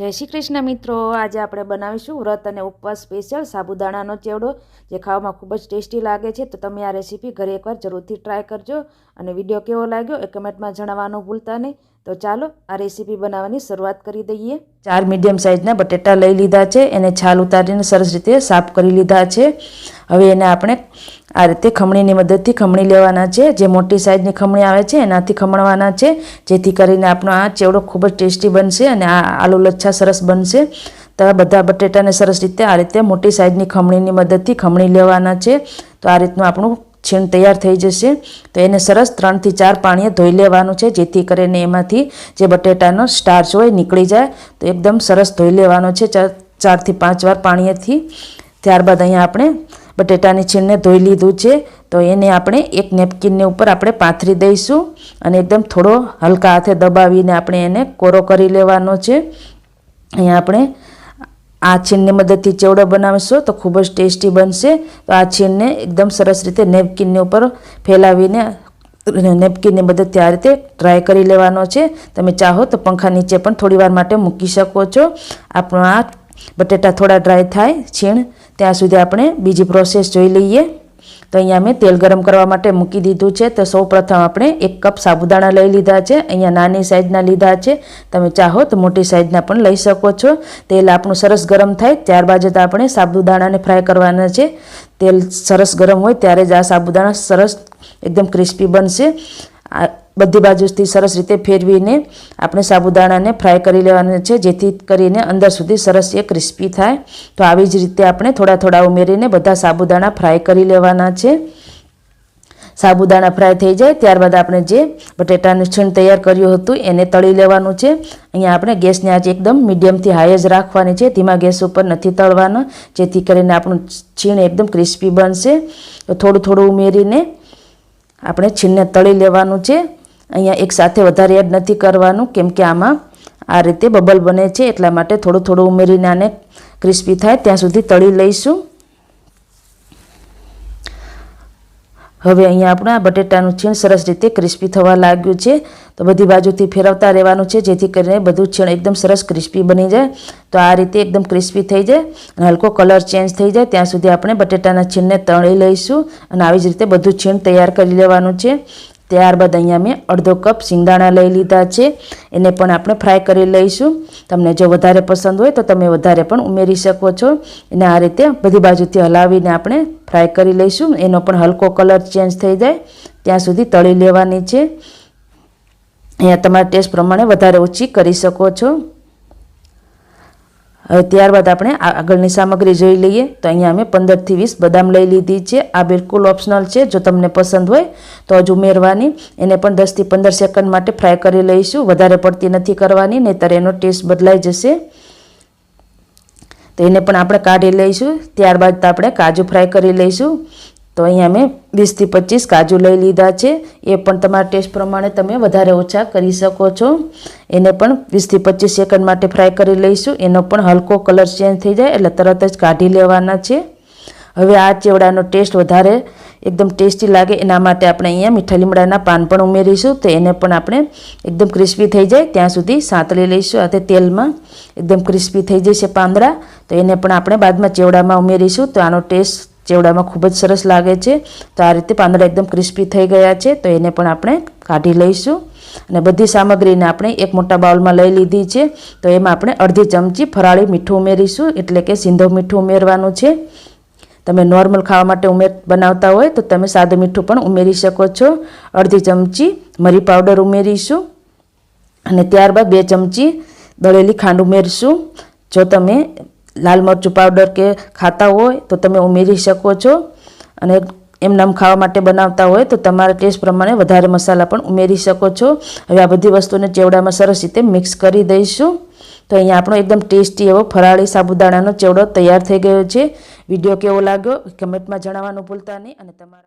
જય શ્રી કૃષ્ણ મિત્રો, આજે આપણે બનાવીશું વ્રત અને ઉપવાસ સ્પેશિયલ સાબુદાણાનો ચેવડો, જે ખાવામાં ખૂબ જ ટેસ્ટી લાગે છે. તો તમે આ રેસીપી ઘરે એકવાર જરૂરથી ટ્રાય કરજો અને વીડિયો કેવો લાગ્યો એ કમેન્ટમાં જણાવવાનું ભૂલતા નહીં. તો ચાલો આ રેસીપી બનાવવાની શરૂઆત કરી દઈએ. ચાર મીડિયમ સાઇઝના બટેટા લઈ લીધા છે, એને છાલ ઉતારીને સરસ રીતે સાફ કરી લીધા છે. હવે એને આપણે આ રીતે ખમણીની મદદથી ખમણી લેવાના છે. જે મોટી સાઇઝની ખમણી આવે છે, એનાથી ખમણવાના છે. જેથી કરીને આપણો આ ચેવડો ખૂબ જ ટેસ્ટી બનશે અને આ આલુ લચ્છા સરસ બનશે. તો બધા બટેટાને સરસ રીતે આ રીતે મોટી સાઇઝની ખમણીની મદદથી ખમણી લેવાના છે. તો આ રીતનું આપણું છીણ તૈયાર થઈ જશે. તો એને સરસ ત્રણથી ચાર પાણીએ ધોઈ લેવાનું છે, જેથી કરીને એમાંથી જે બટેટાનો સ્ટાર્ચ હોય નીકળી જાય. તો એકદમ સરસ ધોઈ લેવાનો છે ચારથી પાંચ વાર પાણીએથી. ત્યારબાદ અહીંયા આપણે બટેટાની છીણને ધોઈ લીધું છે, તો એને આપણે એક નેપકિનની ઉપર આપણે પાથરી દઈશું અને એકદમ થોડો હલકા હાથે દબાવીને આપણે એને કોરો કરી લેવાનો છે. અહીંયા આપણે આ છીણની મદદથી ચેવડો બનાવીશું તો ખૂબ જ ટેસ્ટી બનશે. તો આ છીણને એકદમ સરસ રીતે નેપકિનની ઉપર ફેલાવીને નેપકિનની મદદથી આ રીતે ટ્રાય કરી લેવાનો છે. તમે ચાહો તો પંખા નીચે પણ થોડી વાર માટે મૂકી શકો છો. આપણો આ બટેટા થોડા ડ્રાય થાય, છીણ ત્યાં સુધી આપણે બીજી પ્રોસેસ જોઈ લઈએ. તો અહીંયા મેં તેલ ગરમ કરવા માટે મૂકી દીધું છે. તો સૌપ્રથમ આપણે એક કપ સાબુદાણા લઈ લીધા છે. અહીંયા નાની સાઇઝના લીધા છે. તમે ચાહો તો મોટી સાઇઝના પણ લઈ શકો છો. તેલ આપણું સરસ ગરમ થાય. ત્યારબાદ જ આપણે સાબુદાણાને ફ્રાય કરવાના છે. તેલ સરસ ગરમ હોય ત્યારે જ આ સાબુદાણા સરસ એકદમ ક્રિસ્પી બનશે. બધી બાજુથી સરસ રીતે ફેરવીને આપણે સાબુદાણાને ફ્રાય કરી લેવાના છે, જેથી કરીને અંદર સુધી સરસ એ ક્રિસ્પી થાય. તો આવી જ રીતે આપણે થોડા થોડા ઉમેરીને બધા સાબુદાણા ફ્રાય કરી લેવાના છે. સાબુદાણા ફ્રાય થઈ જાય, ત્યારબાદ આપણે જે બટેટાનું છીણ તૈયાર કર્યું હતું એને તળી લેવાનું છે. અહીંયા આપણે ગેસની આંચ એકદમ મીડિયમથી હાઈ જ રાખવાની છે, ધીમા ગેસ ઉપર નથી તળવાનો, જેથી કરીને આપણું છીણ એકદમ ક્રિસ્પી બનશે. તો થોડું થોડું ઉમેરીને આપણે છીણને તળી લેવાનું છે. અહીંયા એક સાથે વધારે એડ નથી કરવાનું, કેમ કે આમાં આ રીતે બબલ બને છે, એટલા માટે થોડું થોડું ઉમેરીને આને ક્રિસ્પી થાય. ત્યાં સુધી તળી લઈશું. હવે અહીંયા આપણા બટેટાનું છીણ સરસ રીતે ક્રિસ્પી થવા લાગ્યું છે. તો બધી બાજુથી ફેરવતા રહેવાનું છે, જેથી કરીને બધું છીણ એકદમ સરસ ક્રિસ્પી બની જાય. તો આ રીતે એકદમ ક્રિસ્પી થઈ જાય અને હલકો કલર ચેન્જ થઈ જાય. ત્યાં સુધી આપણે બટેટાના છીણને તળી લઈશું અને આવી જ રીતે બધું છીણ તૈયાર કરી લેવાનું છે. ત્યારબાદ અહીંયા મેં અડધો કપ સિંગદાણા લઈ લીધા છે. એને પણ આપણે ફ્રાય કરી લઈશું. તમને જો વધારે પસંદ હોય તો તમે વધારે પણ ઉમેરી શકો છો. એને આ રીતે બધી બાજુથી હલાવીને આપણે ફ્રાય કરી લઈશું. એનો પણ હલકો કલર ચેન્જ થઈ જાય. ત્યાં સુધી તળી લેવાની છે. અહીંયા તમારા ટેસ્ટ પ્રમાણે વધારે ઓછી કરી શકો છો. હવે ત્યારબાદ આપણે આગળની સામગ્રી જોઈ લઈએ. તો અહીંયા અમે પંદરથી વીસ બદામ લઈ લીધી છે. આ બિલકુલ ઓપ્શનલ છે. જો તમને પસંદ હોય તો જ ઉમેરવાની. એને પણ દસથી પંદર સેકન્ડ માટે ફ્રાય કરી લઈશું. વધારે પડતી નથી કરવાની, નહીંતર એનો ટેસ્ટ બદલાઈ જશે. તો એને પણ આપણે કાઢી લઈશું. ત્યારબાદ આપણે કાજુ ફ્રાય કરી લઈશું. તો અહીંયા મેં વીસથી પચીસ કાજુ લઈ લીધા છે. એ પણ તમારા ટેસ્ટ પ્રમાણે તમે વધારે ઓછા કરી શકો છો. એને પણ વીસથી પચીસ સેકન્ડ માટે ફ્રાય કરી લઈશું. એનો પણ હલકો કલર ચેન્જ થઈ જાય એટલે તરત જ કાઢી લેવાના છે. હવે આ ચેવડાનો ટેસ્ટ વધારે એકદમ ટેસ્ટી લાગે એના માટે આપણે અહીંયા મીઠા લીમડાના પાન પણ ઉમેરીશું. તો એને પણ આપણે એકદમ ક્રિસ્પી થઈ જાય ત્યાં સુધી સાંતળી લઈશું. અને તેલમાં એકદમ ક્રિસ્પી થઈ જશે પાંદડા. તો એને પણ આપણે બાદમાં ચેવડામાં ઉમેરીશું. તો આનો ટેસ્ટ ચેવડામાં ખૂબ જ સરસ લાગે છે. તો આ રીતે પાંદડા એકદમ ક્રિસ્પી થઈ ગયા છે. તો એને પણ આપણે કાઢી લઈશું. અને બધી સામગ્રીને આપણે એક મોટા બાઉલમાં લઈ લીધી છે. તો એમાં આપણે અડધી ચમચી ફરાળી મીઠું ઉમેરીશું. એટલે કે સિંધો મીઠું ઉમેરવાનું છે. તમે નોર્મલ ખાવા માટે ઉમેર બનાવતા હોય તો તમે સાદું મીઠું પણ ઉમેરી શકો છો. અડધી ચમચી મરી પાવડર ઉમેરીશું. અને ત્યારબાદ બે ચમચી દળેલી ખાંડ ઉમેરીશું. જો તમે લાલ મરચું પાવડર કે ખાતા હોય તો તમે ઉમેરી શકો છો. અને એમનામ ખાવા માટે બનાવતા હોય તો તમારા ટેસ્ટ પ્રમાણે વધારે મસાલા પણ ઉમેરી શકો છો. હવે આ બધી વસ્તુને ચેવડામાં સરસ રીતે મિક્સ કરી દઈશું. તો અહીંયા આપણો એકદમ ટેસ્ટી એવો ફરાળી સાબુદાણાનો ચેવડો તૈયાર થઈ ગયો છે. વીડિયો કેવો લાગ્યો? કમેન્ટમાં જણાવવાનું ભૂલતા નહીં અને તમારા